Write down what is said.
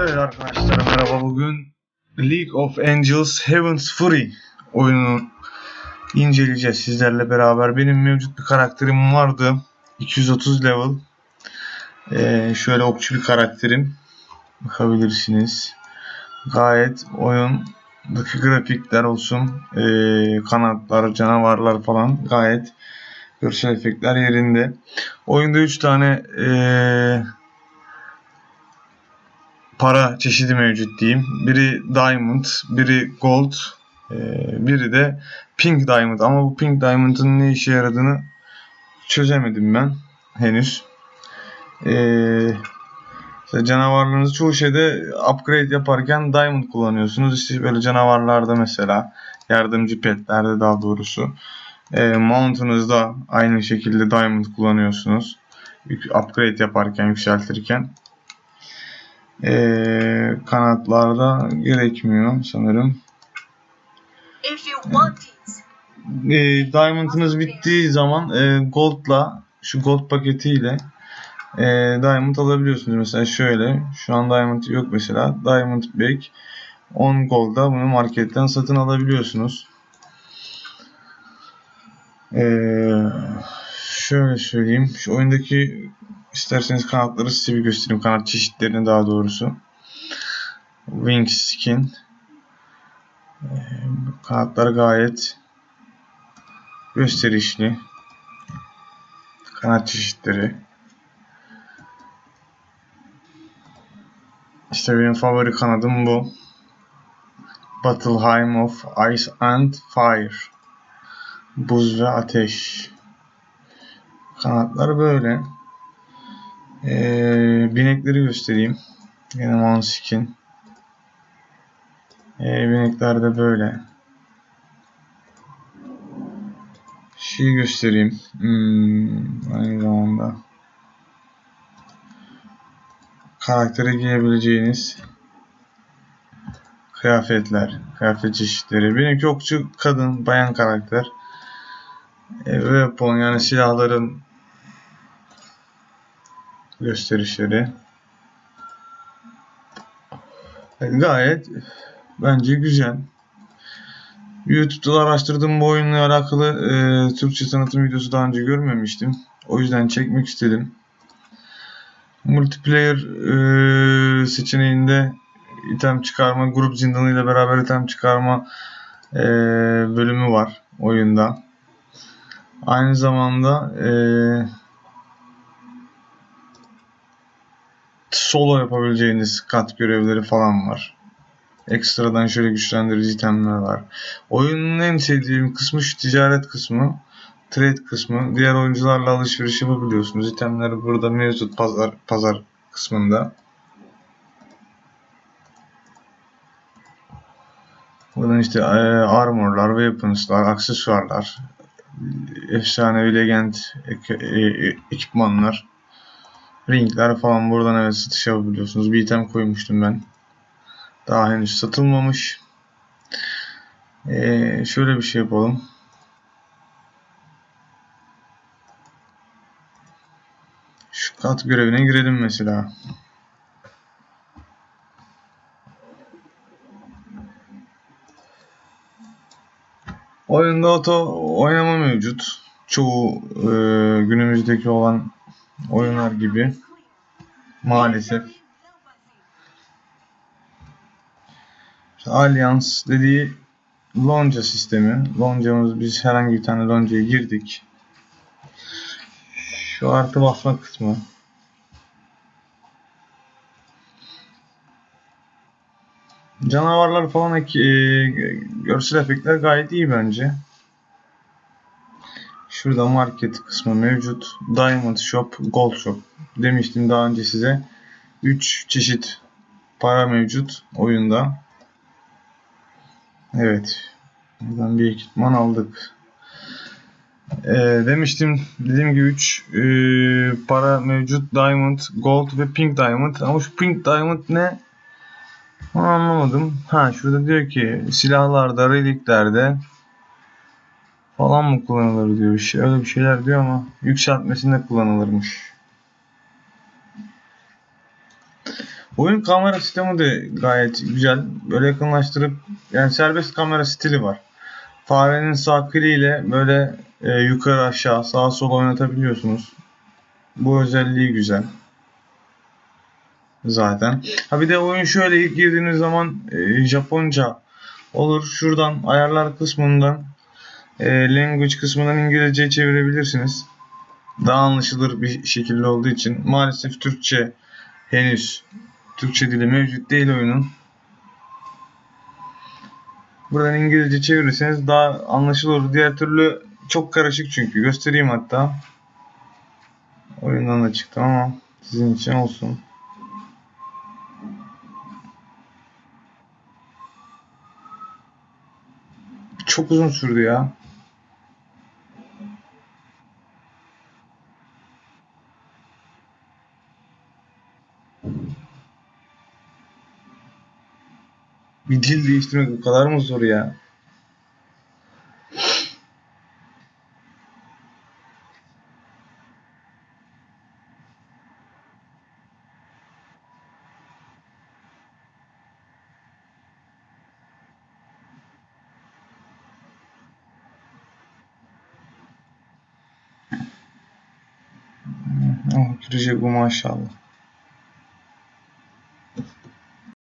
Evet arkadaşlar merhaba bugün League of Angels Heaven's Fury oyununu inceleyeceğiz sizlerle beraber. Benim mevcut bir karakterim vardı. 230 level. Ee, şöyle okçu bir karakterim. Bakabilirsiniz. Gayet oyundaki grafikler olsun. ee, kanatlar, canavarlar falan gayet görsel efektler yerinde. Oyunda 3 tane ee, para çeşidi mevcut diyeyim. Biri diamond, biri gold, e, biri de pink diamond. Ama bu pink diamond'ın ne işe yaradığını çözemedim ben henüz. Ee, işte canavarlarınızı çoğu şeyde upgrade yaparken diamond kullanıyorsunuz. İşte böyle canavarlarda mesela yardımcı petlerde daha doğrusu. E, mount'unuzda aynı şekilde diamond kullanıyorsunuz. Upgrade yaparken, yükseltirken. Ee, kanatlarda gerekmiyor sanırım. Ee, Diamond'ınız bittiği zaman e, Gold'la şu Gold paketiyle e, Diamond alabiliyorsunuz. Mesela şöyle şu an Diamond yok mesela. Diamond Back 10 Gold'da bunu marketten satın alabiliyorsunuz. Ee, şöyle söyleyeyim. Şu oyundaki isterseniz kanatları size bir göstereyim. Kanat çeşitlerini daha doğrusu. Wing Skin. Ee, kanatlar gayet gösterişli. Kanat çeşitleri. İşte benim favori kanadım bu. Battleheim of Ice and Fire. Buz ve ateş. Kanatlar böyle. Ee, binekleri göstereyim. Yine Manskin. Ee, binekler de böyle. Şeyi göstereyim. Hmm, aynı zamanda. Karaktere giyebileceğiniz kıyafetler, kıyafet çeşitleri. Benimki okçu kadın, bayan karakter. E, weapon yani silahların gösterişleri. Evet, gayet bence güzel. YouTube'da araştırdığım bu oyunla alakalı e, Türkçe tanıtım videosu daha önce görmemiştim. O yüzden çekmek istedim. Multiplayer e, seçeneğinde item çıkarma, grup zindanı ile beraber item çıkarma e, bölümü var oyunda. Aynı zamanda e, solo yapabileceğiniz kat görevleri falan var. Ekstradan şöyle güçlendirici itemler var. Oyunun en sevdiğim kısmı şu ticaret kısmı. Trade kısmı. Diğer oyuncularla alışveriş yapabiliyorsunuz. İtemler burada mevcut pazar, pazar kısmında. Buradan işte e, armorlar, weaponslar, aksesuarlar, efsanevi legend ek- e- e- ekipmanlar, ringler falan buradan evet satış yapabiliyorsunuz. Bir item koymuştum ben. Daha henüz satılmamış. Ee, şöyle bir şey yapalım. Şu kat görevine girelim mesela. Oyunda oto oynama mevcut. Çoğu e, günümüzdeki olan oyunlar gibi. Maalesef. İşte Allianz dediği lonca sistemi. Loncamız biz herhangi bir tane loncaya girdik. Şu artı basma kısmı. Canavarlar falan ek, e, görsel efektler gayet iyi bence. Şurada market kısmı mevcut. Diamond Shop, Gold Shop. Demiştim daha önce size. 3 çeşit para mevcut oyunda. Evet. Buradan bir ekipman aldık. Ee, demiştim dediğim gibi 3 e, para mevcut. Diamond, Gold ve Pink Diamond. Ama şu Pink Diamond ne? Onu anlamadım. Ha şurada diyor ki silahlarda, reliklerde falan mı kullanılır diyor. Bir şey, öyle bir şeyler diyor ama yükseltmesinde kullanılırmış. Oyun kamera sistemi de gayet güzel. Böyle yakınlaştırıp yani serbest kamera stili var. Farenin sağ kliğiyle böyle e, yukarı aşağı sağa sola oynatabiliyorsunuz. Bu özelliği güzel. Zaten. Ha bir de oyun şöyle ilk girdiğiniz zaman e, Japonca olur. Şuradan ayarlar kısmından e, language kısmından İngilizceye çevirebilirsiniz. Daha anlaşılır bir şekilde olduğu için. Maalesef Türkçe henüz Türkçe dili mevcut değil oyunun. Buradan İngilizce çevirirseniz daha anlaşılır. Diğer türlü çok karışık çünkü. Göstereyim hatta. Oyundan da çıktım ama sizin için olsun. Çok uzun sürdü ya. Bir dil değiştirmek bu kadar mı zor ya? Girecek bu maşallah.